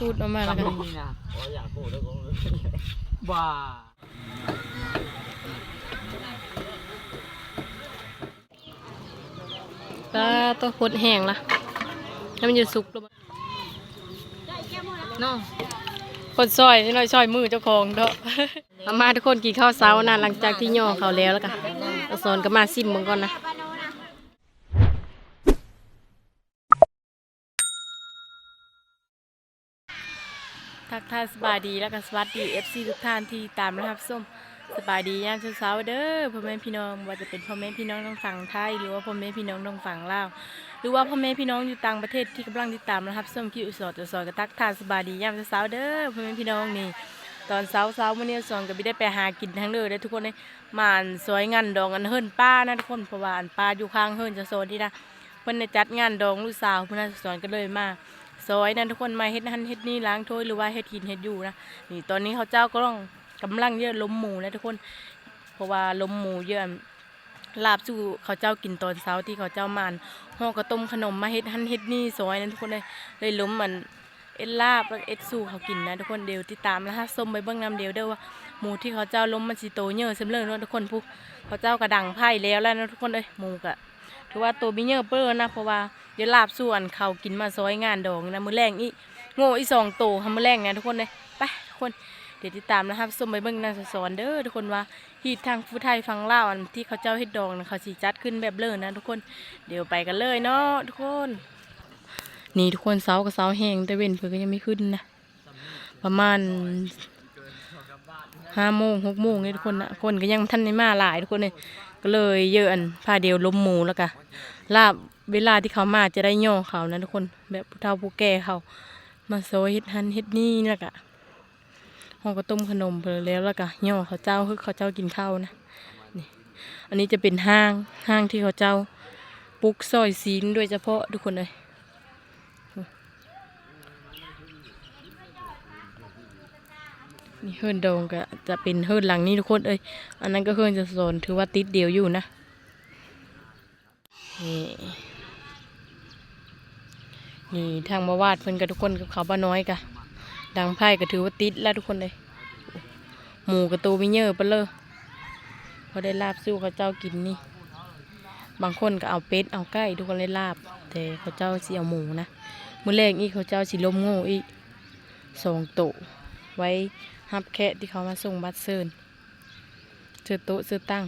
พูดออกมาแล้วกัน นี่นะอ๋ออยากพูดแล้วก็บ้าปลาตัวโคตรแห้งละแล้วมันจะสุกแล้วบ่น้องคนซอยนี่หน่อยซอยมือเจ้าของเด้อเอามาทุกคนกินข้าวเช้านะหลังจากที่ย่อเขาวแล้วแล้วกันเอาสอนก็มาซิมมึงก่อนนะ ทักทายสบายดีแล้วก็สวัสดี FC ทุกท่านที่ตามนะครับส้มสบายดียามเช้าๆเด้อพ่อแม่พี่น้องว่าจะเป็นพ่อแม่พี่น้องทางฝั่งไทยหรือว่าพ่อแม่พี่น้องทางฝั่งลาวหรือว่าพ่อแม่พี่น้องอยู่ต่างประเทศที่กำลังติดตามนะครับส้มคิวสอดจะสอนกับทักทายสบายดียามเช้าๆเด้อพ่อแม่พี่น้องนี่ตอนเช้าเช้ามื่อนี้สอนก็ไม่ได้ไปหากินทั้งเลยได้ทุกคนเลยมานซอยงานดองอันเฮิรนป้านะทุกคนเพราะว่าอันป้าอยู่ข้างเฮิรนจะโซนที่นะเพิ่อนได้จัดงานดองลูกสาวเพิ่นน่ะสอนก็เลยมา ซอยนั่นทุกคนมาเฮ็ดนั่นเฮ็ดนี่ล้างถ้วยหรือว่าเฮ็ดกินเฮ็ดอยู่นะนี่ตอนนี้เขาเจ้าก็ต้องกำลังเยอะล้มหมูนะทุกคน เพราะว่าล้มหมูเยอะลาบสู่เขาเจ้ากินตอนเช้าที่เขาเจ้ามานห่อกระต้มขนมมาเฮ็ดหั่นเฮ็ดนี่ซอยนั่นทุกคนเลยเลยล้มมันเอ็ดลาบแล้วเอ็ดสู้เขากินนะทุกคนเดียวติดตามนะฮะส้มไปเบื้องน้ำเดียวเด้อว่าหมูที่เขาเจ้าล้มมันสิโตเยอะเสมเลยนะทุกคนผู้เขาเจ้ากระดังไพ่แล้วแล้วนะทุกคนเอ้ยหมูกะ ถือว่าตัวบิเยอะเปิ้ลนะเพราะว่าเดี๋ยวลาบส่วนเขากินมาซอยงานดองนะมือแรงอีโง่อีสองโตทำมือแรงนะทุกคนเลยไปทุกคนเดี๋ยวติดตามนะครับส้มไปเบื้องนำสอนเด้อทุกคนว่าฮีดทางผู้ไทยฟังเล่าอันที่เขาเจ้าเฮ็ดดองนะเขาสีจัดขึ้นแบบเลิศนะทุกคนเดี๋ยวไปกันเลยเนาะทุกคน นี่ทุกคนเสากับเสาแห้งแต่เว้นเพื่อก็ยังไม่ขึ้นนะประมาณห้าโมงหกโมงนี่ทุกคนนะคนก็ยังท่านในมาหลายทุกคนเลยก็เลยเยอะอันพาเดียวล้มหมูแล้วก็ ลาบเวลาที่เขามาจะได้ย่อเขานะทุกคนแบบผู้เฒ่าผู้แก่เขามาโซยเฮ็ดหันเฮ็ดนี่แล้วก็ห่อก็ต้มขนมไปแล้วแล้วก็ย่อเขาเจ้าคือเขาเจ้ากินข้าวนะนี่อันนี้จะเป็นห้างห้างที่เขาเจ้าปลุกซอยซีนโดยเฉพาะทุกคนเลยนี่เฮิรนดงก็จะเป็นเฮิร์นหลังนี้ทุกคนเอ้ยอันนั้นก็เฮิรนจะโซนถือว่าติดเดียวอยู่นะ นี่นี่ทางมาวาดเพิ่นกับทุกคนกับเขาบ้าน้อยกะดังไพ่ก็ถือว่าติดแล้วทุกคนเลยหมูกระตูมิเยอะไปเลยพอได้ลาบสู้เขาเจ้ากินนี่ บางคนก็เอาเป็ดเอาไก่ทุกคนเลยลาบ แต่เขาเจ้าสิเอาหมูนะมื้อแรกอีกเขาเจ้าสิล้มโง่อีกสองโตะไว้ฮับแค่ที่เขามาส่งบัตรเซินเจอโต๊ะเจอตั้ง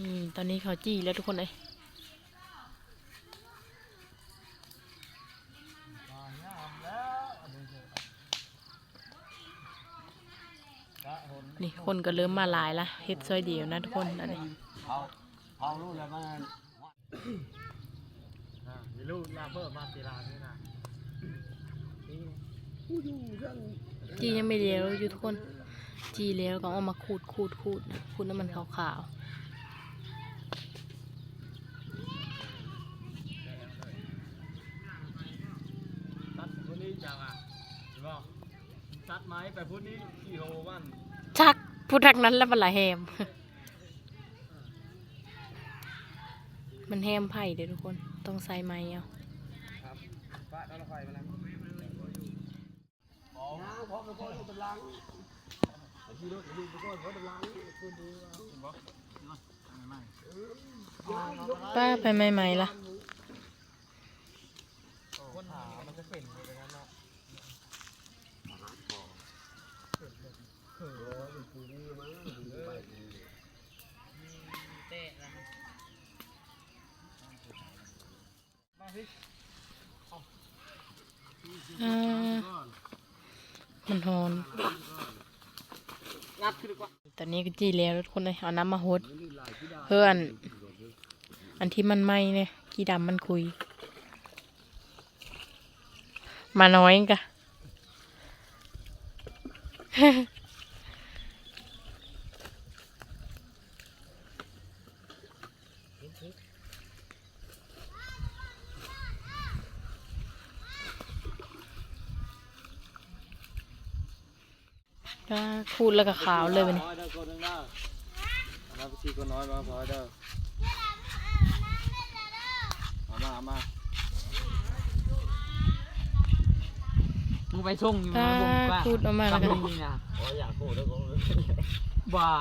อืม ตอนนี้เขาจี้แล้วทุกคนเลยนี่คนก็เริ่มมาหลายละเฮ็ดซอยเดียวนะทุกคนอันนี้เอาเอาลูกแล้วมันอ่ามีลูกลาเบอร์มาตีลาด้วยนะจียังไม่เดียวอยู่ทุกคน จีแล้วก็เอามาขูดขูดขูดขูดน้ำมันขาวตัดพุ่นนี้ จังอะใช่ป่ะตัดไม้ไปพุ่นนี้กี่โลวันๆชักพูดทักนั้นแล้วมันละแฮม มันแฮมไผ่เด้อทุกคน ต้องใส่ไม้เอาครับฟาดเอาไฟมาแล้วอ๋อพอไปพออยู่ตำลังไอ้ที่รถไอ้ที่ไปก่อนเขาตำลังคุณดูเอาเห็นบ่ไม่ไม่ป้าไปใหม่ๆล่ะคนหามันจะเป็นเลยนะเนาะ อ่า มันหอนตอนนี้ก็จีแล้วทุกคนเลยเอาน้ำมาหดเพื่อนอันที่มันไหมเนี่ยกีดำมันคุย มาน้อยกะ ก็คูดแล้วก็ขาวเลยไปนี่น้อยเด้อคนนึงเด้อเอามาไปชี้คนน้อยมาพอเด้อเอามาเอามากูไปส่งอยู่ตานะผมว่าพูดออกมาแล้วกันทำนี่นะอ๋ออยากโกรธแล้วก็บ้า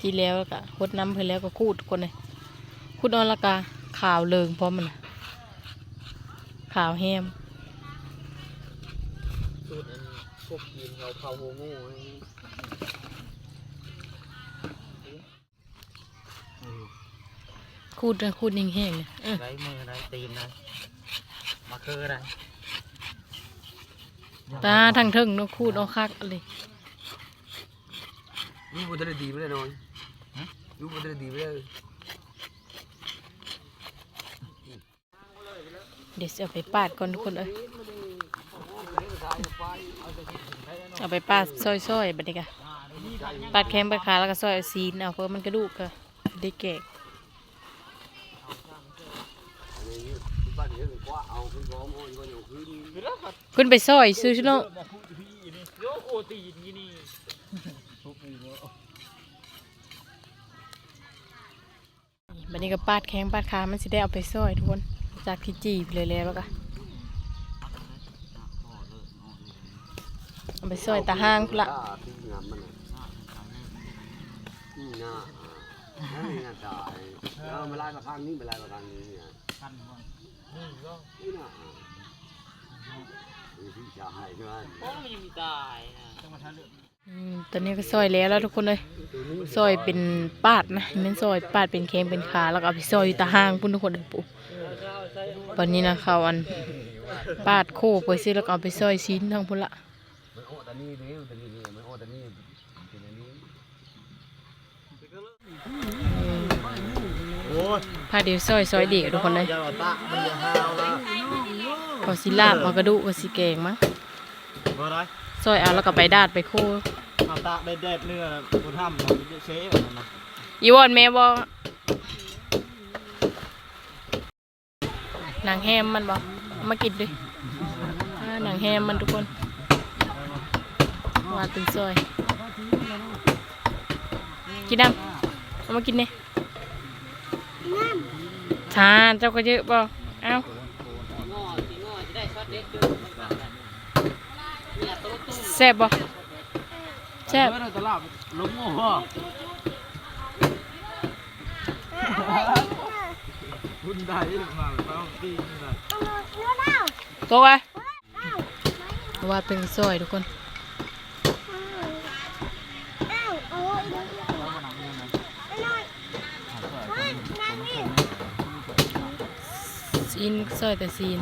ทีแล้วก็หดน้ำเพิ่นแล้วก็คูดคนเลยคูดเออนและกาข่าวเลิงพร้อมมันน่ะข่าวแฮม สูตรอัน พวกกินเราเผาโฮโง่ไอ้คูดนะคูดแห้งๆเนี่ยเออไรมือไรตีนนะมาคืออะไรตาทางเทิงเนาะคูดเอาคักอะไรรู้บุตรดีไปเลยน้อยรู้บุตรดีไปเลยเดี๋ยวจะเอาไปปาดก่อนทุกคนเอ้ย เอาไปปาดซอยๆบัดนี้กะปาดแข้งปาดขาแล้วก็ซอยเอาซีนเอาเพื่อมันกระดูกก็ได้แกะอันนี้บ้านนี้ก็ว่าเอาขึ้นพร้อมเอาอยู่อยู่ขึ้นขึ้นไปซอยซื้อชิโน่บัดนี้ก็ปาดแข้งปาดขามันสิได้เอาไปซอยทุกคน จากที่จีบเลยแล้วก็เอา ไปซอยตาห้างพุ่นละที่งามมันนี่นะนี่นะตายแล้วมาไล่มาข้างนี้มาไล่มาข้างนี้เนี่ยกันก่อนนี่ก็นี่นะพี่ชายใช่ไหมโอ้มันยังมีตายนะจังหวัดท่าเรืออืมตอนนี้ก็ซอยแล้วแล้วทุกคนเลยซอยเป็นปาดนะเน้นซอยปาดเป็นแข้งเป็นขาแล้วก็เอาไปซอยอยู่ตาห้างพุ่นทุกคนเลยปุ๊ตอนนี้นะเขาอันปาดโคไปซื้อแล้วก็เอาไปซอยชิ้นทั้งพุ่นละมั นโอ้ตานี่เด้อตานี่มันโอ้ตานี่เป็นอันนี้โอ้ยพาเดี๋ยวซอยซอยเด็กทุกคนเลยยาหลอดตะมันจะห้าวนะพอสิลาบเอากระดูกเอาสิแกงมั้งเมื่อไรซอยเอาแล้วก็ไปดาดไปโคเอาตะได้แดดเนื้อนะกูทำมันจะเชฟแบบนั้นนะอีวอนแม่บอหนังแฮมมันบอเอามากินดิอ่าหนังแฮมมันทุกคน วาตึงซอย กินน้ำเอามากินเนี่ยชาเจ้าก็เยอะบอเอ้างอสีงอจะเด็ดอยู่เนี่ยตัวตุ้มแซ่บบอแซ่บเมื่อตลาดล้มโอ้โหคุณได้มาแบบว่าดีนี่นะตัวไว้ว่าตึงซอยทุกคน ซีนซอยแต่ซีน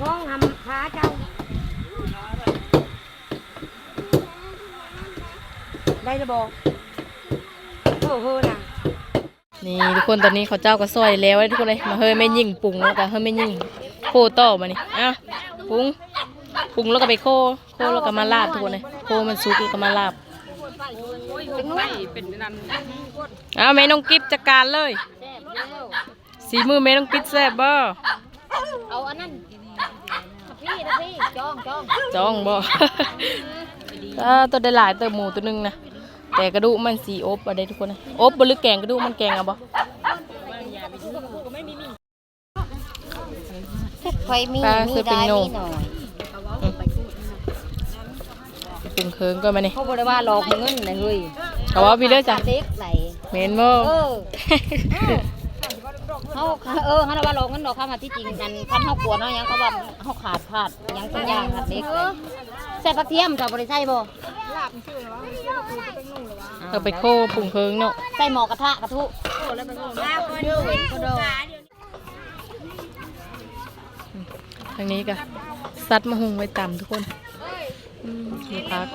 พ้องทำขาเจ้า ได้ระบอกโอ้โหน่ะ นี่ทุกคนตอนนี้เขาเจ้าก็ซอยแล้วทุกคนเลยมาเฮ้ยไม่ยิ่งปรุงแล้วก็เฮ้ยไม่ยิ่งโคต่อมานี่อะปรุงปรุงแล้วก็ไปโคโคแล้วก็มาลาบทุกคนเลยโคมันสุกแล้วก็มาลาบเป็นไงเอาแม่น้องกิฟจัดการเลยแซ่บแล้วสีมือแม่น้องกิฟแซ่บบ่เอาอันนั้นพี่นะพี่จ้องจ้องจ้องบ่อ่าตัวได้หลายตัวหมูตัวหนึงนะ แต่กระดูกมันสีอบอะไรทุกคนนะอบบ่หรือแกงกระดูกมันแกงเอาบ่ไฟมีปลามีซื้อเป็นได้โหนมีหน่อยปรุงเคิงก็มานี่เขาบอกว่าหลอกเงินนะเฮ้ยเขาว่าพี่เด้อจ้ะเด็กไหลเมนบ่เออเขาเออเขาว่าหลอกเงินดอกข้ามาที่จริงกันพันเขากลัวเนาะยังเขาว่าเขาขาดพลาดยังต้องย่างขาดเด็กเลยใส่ผักเทียมกับบริใส่บ่ เอาไปโคปรุงเคิงเนาะใส่หมอกระทะกระทุทางนี้ก็ซัดมะฮุงไว้ต่ำทุกคนอืมดูพัก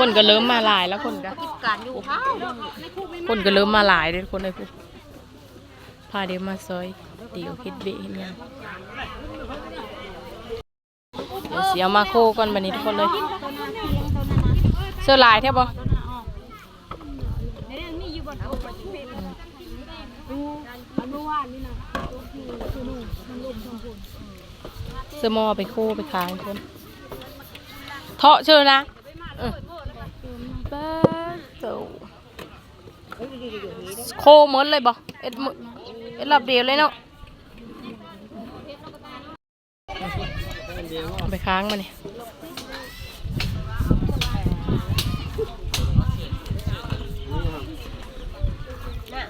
คนก็เริ่มมาหลายแล้วคนก็การอยู่เขาคนก็เริ่มมาหลายเลยทุกคนเลยพูพาเดี๋ยวมาซอย เดี๋ยวคิดเบะเห็นยังเดี๋ยวเสียมาโคก่อนบันนี้ทุกคนเลยเสื้อลายแท้บ่เสื้อมอไปโคไปขายคนเทาะเชิญนะโตโคหมดเลยบ่เอ็ดหมดเอ็ดรอบเดียวเลยเนาะ เอาไปค้างมาเนี่ย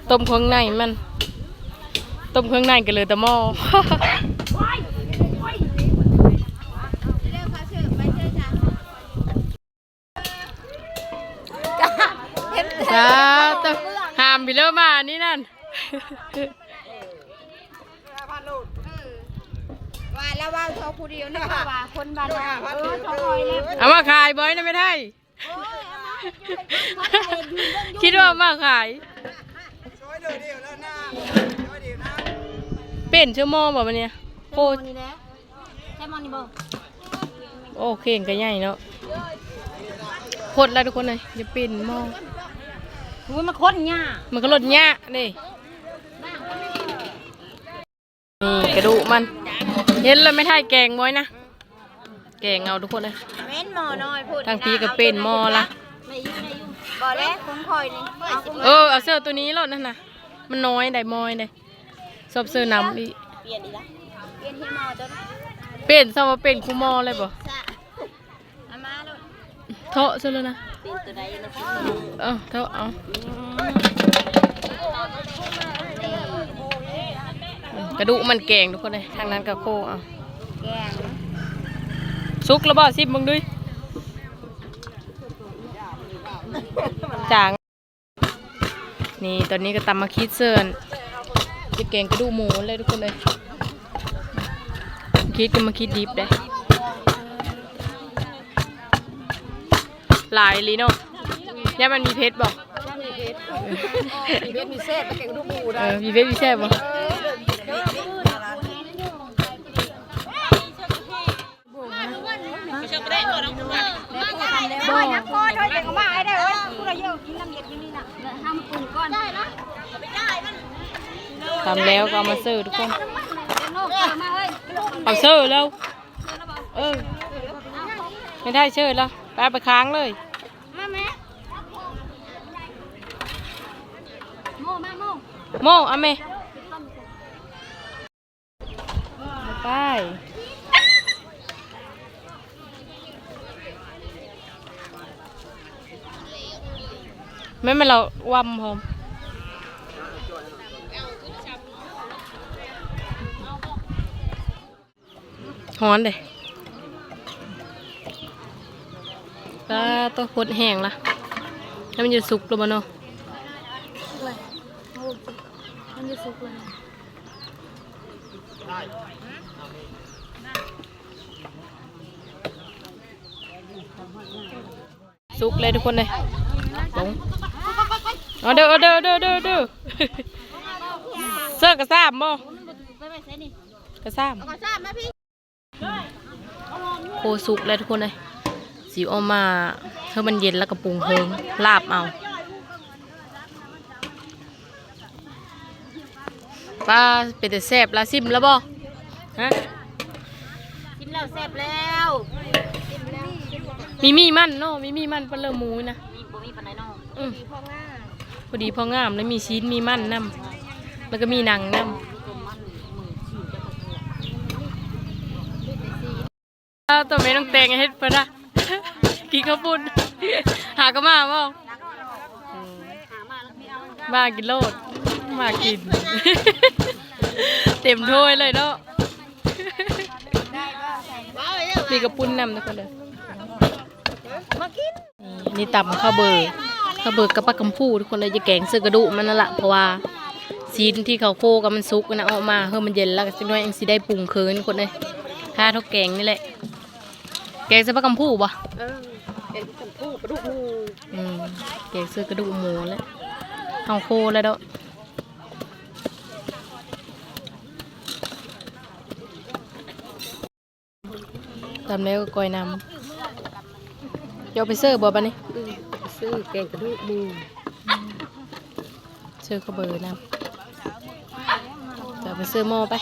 ต้มเครื่องในมัน ต้มเครื่องในกันเลยแต่หม้อ จ้าต้องห้ามไปเริ่มมานี่นั่น ว่าแล้วว่าเขาผู้เดียวนะว่าคนบ้านเราเออชคอยเลยเอามาขายบ่อยนะไม่ได้คิดว่ามาขายเป็นชั่วโมงแบบมันเนี่ยโคตร นี่แหละใช่มอนี่บ่โอเคงก็ใหญ่เนาะโคตรแล้วทุกคนเลยจะเป็นหม้ออุ้ยมันคนหญ้ามันก็ลดยะนี่นี่กระดูกมัน เห็นแล้วไม่ท่ายแกงไว้นะ แกงเอาทุกคนเลยเม้นหมอน้อยพูดทางพีก็เป็นหม้อละบ่แล้วคนคอยนี่เอากูเออเอาเสื้อตัวนี้แล้วนั่นนะมันน้อยได้มอยได้ชอบเสื้อน้ำอีเปลี่ยนอีกละเปลี่ยนที่หมอจนเป็นซะว่าเป็นคูมอเลยบ่ซะเอามาลูกเทาะซะแล้วนะเป็นตัวใดนะพี่เออเทาะเอา กระดูกมันแกงทุกคนเลยทางนั้นก็โคเอาแกงซุกแล้วบ่สิบมึงด้วยจางนี่ตอนนี้ก็ตำมาคิดเซิร์นจะแกงกระดูกหมูเลยทุกคนเลยคิดก็มาคิดดิบได้หลายลีเนาะย่ามันมีเพชรบอกมีเพชรมีเศษแกงลูกหมูเออมีเพชรมีแซ่บบ อกบ่อยักษ์ก้อนเธอจะเอามาให้ได้เว้ยผู้ใดเยอะกินน้ำเย็นอยู่นี่น่ะทำปรุงก้อนได้นะทำแล้วก็เอามาเสิร์ฟทุกคนโน่เอามาเฮ้ยเอาเสิร์ฟแล้วเออไม่ได้เชิญแล้วไปเอาไปค้างเลยมาแม่โมมาโมโมเอาไหมไป ไม่เป็นเราวำพร้อมฮ้อนเด้ก็ต้องพดแห้งละแล้วมันจะสุกแล้วบ่เนาะมันจะสุกเลยสุกเลยทุกคนเลยลง เอาเด้อเอาเด้อเอาเด้อเอาเด้อเอาเด้อเสื้อกระซ้ำบ่ไปไปใส่นี่กระซ้ขอทราบไหมพี่ำโคสุกเลยทุกคนเลยสีออกมาเธอมันเย็นแล้วก็ปรุงเพิงลาบเอาป้าเป็นแต่แซ่บลาซิมแล้วบ่ฮะกินแล้วแซ่บแล้วมีมีมันเนาะมีมีมันเป็นเริ่มหมูนะมีบ่มีปานใดน้องอืมมี พ่อง่าพอดีพองามแล้วมีชิ้นมีมันนํแล้วก็มีหนังนํอ้าวตัวไม่ต้องแต่งให้เฮ็ดปะนะกินข้าวปุ้นหากระมาบ่มากินโลดมากิน เต็มถ้วยเลยเนาะมีกระปุ้นนำทุกคนเลยนี่นี่ตำข้าวเบอร์ ข้าวเบอร์กับปลากำพูทุกคนเลยจะแกงเสื้อกระดูกมันนั่นแหละเพราะว่าซีนที่เขาโคกับมันซุกนะออกมาเฮ้มันเย็นแล้วก็สักหน่อยเองสิได้ปรุงเคินคนเลยค่าเท่าแกงนี่แหละ แกงเสื้อปลากำพูปะเออเป็นชมพู่กระดูกหมูอืมแกงเสื้อกระดูกหมูแล้วเอาโคแล้วเด้อตำแล้วก็ก้อยน้ำเดี๋ยวไปเสิร์ฟบ่บัดนี้ ซื้อแกงกระดูกหมูเสิร์ฟข้าวเบอร์น้ำเดี๋ยวไปเสิร์ฟหม้อไป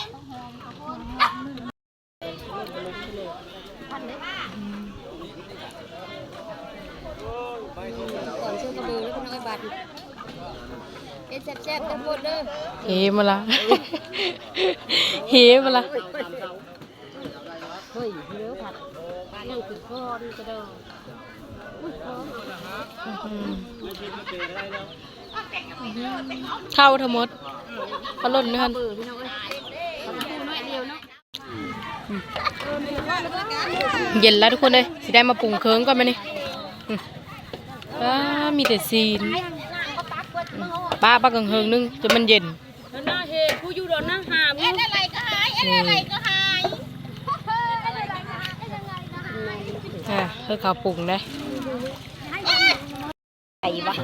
ก่อนซื้อกระเบือแล้วก็น้อยบาทเอ็ดแซ่บๆทั้งหมดเด้อเฮมาละเฮมาละเฮ้ยเนื้อผัดนั่งคือข้อนี่ก็ได้ เข้าทั้งหมดเขาล่นไหมคันเย็นแล้วทุกคนเลยสิได้มาปรุงเคิงก่อนไหมนี่อืมอ้ามีแต่ซีนป้าป้ากังเฮิงนึงจนมันเย็นแล้วหน้าเฮผู้อยู่ดอนหน้าหามนี่อะ คือเขาปรุงได้ไก่วะ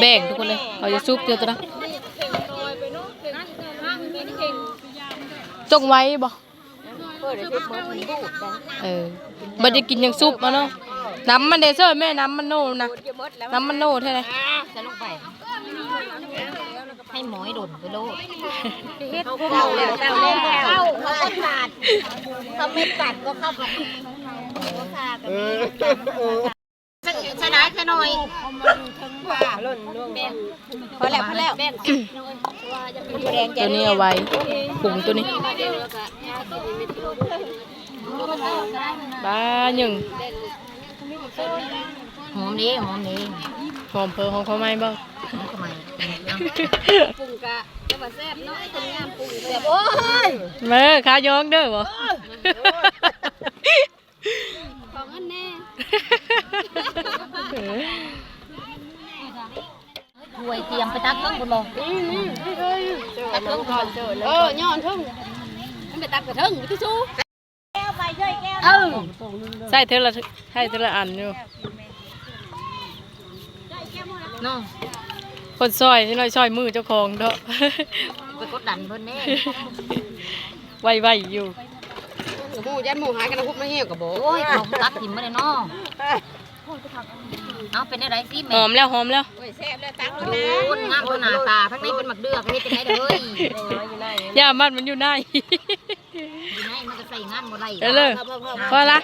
แบ่งทุกคนเลยเขาจะซุปเดียวตัวนะจงไว้บ่เปิดได้ทุกมื้อมันบูดได้เออบัดจะกินยังซุปมาเนาะน้ำมันเดเซอร์แม่น้ำมันโน่นะน้ำมันโน่เท่าไหร่จะลงไปให้หมอยโดนไปโลดเขาเข้าแล้วเข้าแล้ว เขาไม่กัดก็เข้าไปก็ขาดกันใช่ไหมใช่หน่อยพอแล้วพอแล้วแบ่งตัวนี้เอาไว้ปรุงตัวนี้บ้าหนึ่งหอมนี้หอมนี้ หอมเพอของเขาไหมบ่ทำไมปรุงกะจะมาแซ่บเนาะไอ้คนงามปรุงเสียบโอ้ยเมื่อขาย้องเด้อบ่ของอันแน่ถ้วยเตรียมไปตักเครื่องบนบ่ตักเครื่องก่อนเออย่อนทึ่งมันไปตักกระทึ่งที่สู้แก้วไปเออใส่เท่าละใส่เท่าละอันอยู่ เนาะคนซอยนี่น้อยซอยมือเจ้าของเด้อไปกดดันเพิ่นแน่ไวๆอยู่หมูยันหมูหายกันนะพุบไม่เหี้ยวกับโบโอ้ยเอาตักถิ่มมาเลยเนาะเอาเป็นอะไรสิหแม่อมแล้วหอมแล้วโอ้ยแซ่บแล้วตักโอ้ยงามตัวหน้าตาทั้งในเป็นหมักเดือกเฮ็ดจังไดเด้อเฮ้ยย่ามันมันอยู่ในอยู่ในมันก็ใส่งานบ่ได้เออเลยพอละ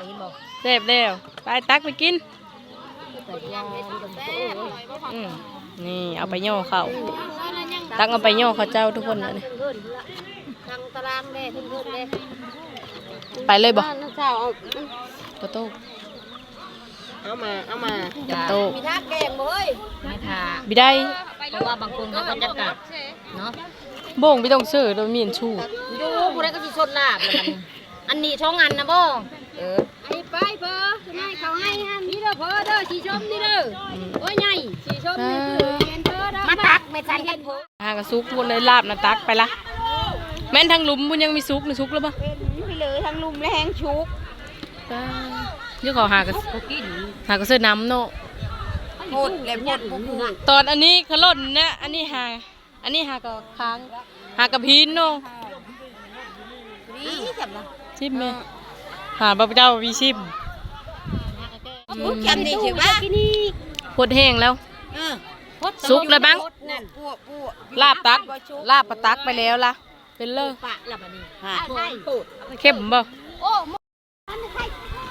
เสร็จแล้วไปตักไปกิน อืมนี่เอาไปย่อเขาตักเอาไปย่อเขาเจ้าทุกคนนะนี่ทางตารางแม่ทึ่งเพิ่นเด้ไปเลยบ่น้ำข้าวเอากระโต้เอามา เอามากระโต้มีทักแกงบ่เฮ้ยไม่ทาบิได้เพราะว่าบางคนเขาก็จะกัดเนาะโบ่งไม่ต้องซื้อเรามีอันชูอยู่ผู้ใดก็สิชดลาบแล้วมันอันนี้ช่องอันนะบ่เออ ไอ้ไปเบอร์นายเขาให้ฮันนี่เด้อเบอร์เด้อสีชมนี่เด้อโอ้ยใหญ่สีชมนี่คือเห็นเบอร์เด้อมาตักไม่ทันกันโพหากระซุกวนเลยลาบนะตักไปละแม่นทางหลุมมันยังมีซุกนะซุกแล้วปะพี่เหลือทางลุมและแหงชุกเดี๋ยวเขาหากระหากระเสื้อน้ำเนาะโหดแหลมโหดปุ๊บน่ะตอนอันนี้ขล่นเนี่ยอันนี้หาอันนี้หากระค้างหากระพีนเนาะนี่จับละชิมไหม หาพระเจ้าวีชิมปุ๊บจำนี่ถือว่าพดแห้งแล้วเออซุกแล้วบ้างนั่นปัวปัวลาบตัก ลาบปะตักไปแล้วล่ะ เป็นเลอปะละบัดนี้ฮะใช่เข้มบ่โอ้มอันนี้ใคร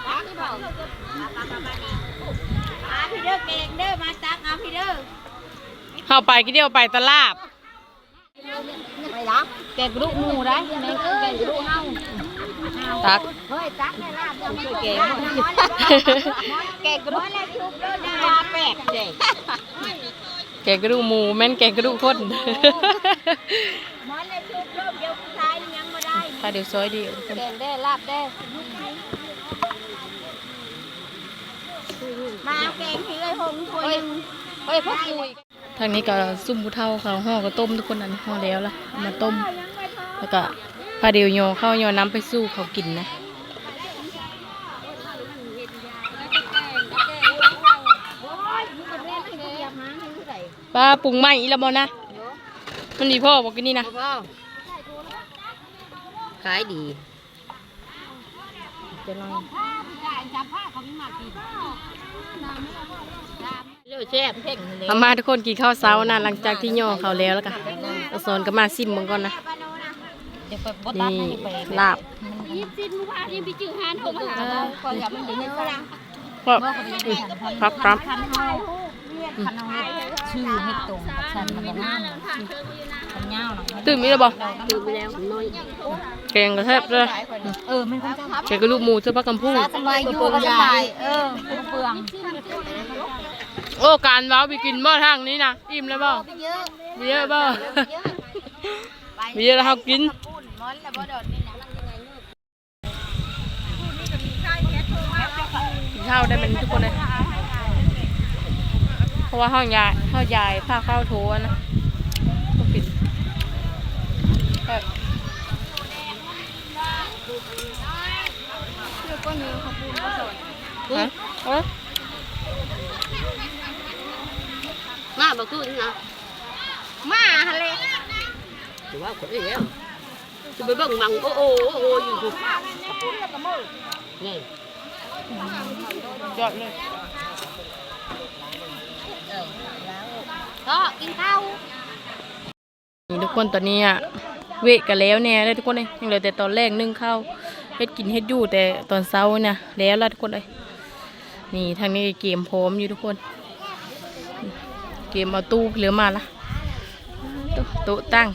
ตักหรือเปล่าอาพี่เด้อเก่งเด้อมาตักเอาพี่เด้อเฮาไปกี่เดียวไปตลาบไปละแกงกระดูกหมูได้แม่แกงกระดูกเฮา ตัก เฮ้ยตักในลาบเดี๋ยวไม่เก่งเก่งกระโดดแล้วชุบเด้อนะปลาแปดเด้แกงกระดูกหมูแม่นแกงกระดูกคนมอนเลยชุบเด้อเดี๋ยวผู้ชายยังไม่ได้ถ้าเดี๋ยวซอยเดียวแกงได้ลาบได้มาเอาแกงที่เลยหงถ้วยหนึงเฮ้ยพวกคุยทางนี้ก็ซุ่มผู้เท่าเขาห่อก็ต้มทุกคนอันนี้ห่อแล้วล่ะเอามาต้มแล้วก็ พาเดียวโยเข้าโยน้ำไปสู้เขากินนะป้าปรุงใหม่อีแล้วบ่นะมันดีพ่อบอกกินนี่นะพ่อขายดีจะน้อยเลือแซ่บเพ่งเลยเอามาทุกคนกินข้าวเช้านะหลังจากที่ย่อเขาวแล้วแล้วกันเอาสอนก็มาซิมมึงก่อนนะ เดี๋ยวไปบ่ตัดนี่ให้ไปลาบยิบสิ้นมุกอาที่ไปจื้อหานโทรมาหาเออก็อย่ามันดีให้ฝรั่งก็บ่ก็ดีให้พันครับครับพันเฮาพันเฮาชื่อให้ตรงกับฉันมันก็งามพันยาวเนาะตื่นมีแล้วบ่ตื่นไปแล้วน้อยแกงกระแทบเลยเออมันคงจะแกงกระลูกหมูเสื้อผ้ากำพูสบายอยู่ก็สบายเออเปลืองโอ้การว้าวไปกินบ่ทางนี้นะอิ่มแล้วบ่เยอะมีเยอะบ่มีเย อะแล้วเฮากินกินข้าวได้เป็นทุกคนเลย เพราะว่าห้องยายห้องยายพาเข้าวโถนะต้องปิดแบบฮะเอ้ยมาบอกตู้นี่นะมาฮะเลยถือว่าคนนี้แล้ว จะไปเบิ่งมังโอ้โอ้โอ้อยู่ทุกนี่ยอดเลยก็กินข้าวทุกคนตอนนี้อะเวทกันแล้วเนี่ยเลยทุกคนเลยยังเหลือแต่ตอนแรกนึ่งข้าวเฮ็ดกินเฮ็ดอยู่แต่ตอนเช้าเนี่ยแล้วละทุกคนเลยนี่ทางนี้เกมพร้อมอยู่ทุกคน เกมเอาตู้เหลือมาละต๊ะโต๊ะตั้ง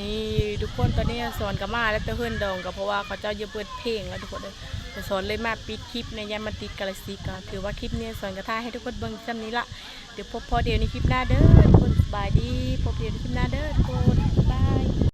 นี่ทุกคนตอนนี้สอนกับมาแล้วแต่เพื่อนดองก็เพราะว่าเขาเจ้าเยอะเปิดเพลงแล้วทุกคนเลยแต่สอนเลยมาปิดคลิปในยามมาติดกาลสิกาถือว่าคลิปนี้สอนกระท่าให้ทุกคนเบิ่งจำนี้ละเดี๋ยวพบพอเดี๋ยวในคลิปหน้าเด้อทุกคนสบายดีพบเดี๋ยวในคลิปหน้าเด้อทุกคนบาย